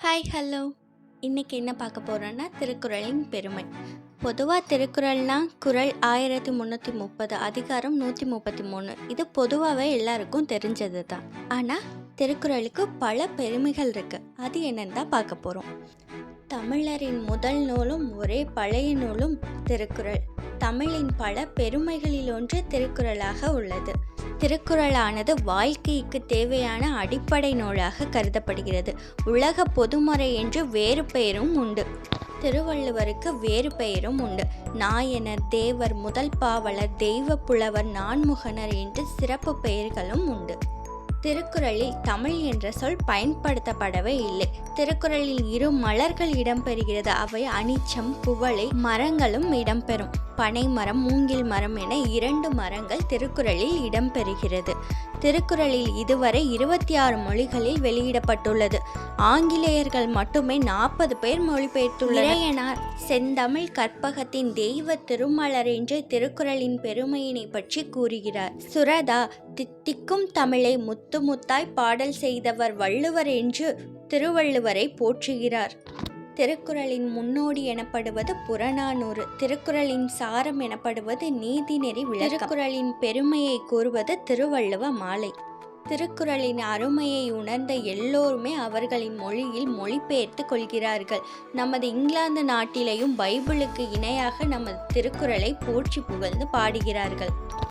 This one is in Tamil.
ஹாய் ஹலோ இன்றைக்கி என்ன பார்க்க போகிறோன்னா திருக்குறளின் பெருமை. பொதுவாக திருக்குறள்னா குறள் ஆயிரத்தி முந்நூற்றி முப்பது அதிகாரம் நூற்றி முப்பத்தி மூணு. இது பொதுவாகவே எல்லாருக்கும் தெரிஞ்சது தான். ஆனால் திருக்குறளுக்கு பல பெருமைகள் இருக்குது அது என்னன்னு தான் பார்க்க போகிறோம் தமிழரின் முதல் நூலும் ஒரே பழைய நூலும் திருக்குறள். தமிழின் பல பெருமைகளில் ஒன்று திருக்குறளாக உள்ளது. திருக்குறளானது வாழ்க்கைக்கு தேவையான அடிப்படை நூலாக கருதப்படுகிறது. உலக பொதுமறை என்று வேறு பெயரும் உண்டு. திருவள்ளுவருக்கு வேறு பெயரும் உண்டு. நாயனர் தேவர் முதல் பாவலர் தெய்வ புலவர் நான்முகனர் என்று சிறப்பு பெயர்களும் உண்டு. திருக்குறளில் தமிழ் என்ற சொல் பயன்படுத்தப்படவே இல்லை. திருக்குறளில் இரு மலர்கள் இடம்பெறுகிறது. அவை அனிச்சம் குவளை மரங்களும் இடம்பெறும். பனை மரம் மூங்கில் மரம் என இரண்டு மரங்கள் திருக்குறளில் இடம்பெறுகிறது. திருக்குறளில் இதுவரை இருபத்தி ஆறு மொழிகளில் வெளியிடப்பட்டுள்ளது. ஆங்கிலேயர்கள் மட்டுமே நாற்பது பேர் மொழிபெயர்த்துள்ளனர். இறையனார் செந்தமிழ் கற்பகத்தின் தெய்வ திருமலர் என்று திருக்குறளின் பெருமையினை பற்றி கூறுகிறார். சுரதா தித்திக்கும் தமிழை முத்து முத்தாய் பாடல் செய்தவர் வள்ளுவர் என்று திருவள்ளுவரை போற்றுகிறார். திருக்குறளின் முன்னோடி எனப்படுவது புறநானூறு திருக்குறளின் சாரம் எனப்படுவது நீதிநெறி திருக்குறளின் பெருமையை கூறுவது திருவள்ளுவ மாலை. திருக்குறளின் அருமையை உணர்ந்த எல்லோருமே அவர்களின் மொழியில் மொழிபெயர்த்து கொள்கிறார்கள். நமது இங்கிலாந்து நாட்டிலேயும் பைபிளுக்கு இணையாக நமது திருக்குறளை போற்றி புகழ்ந்து பாடுகிறார்கள்.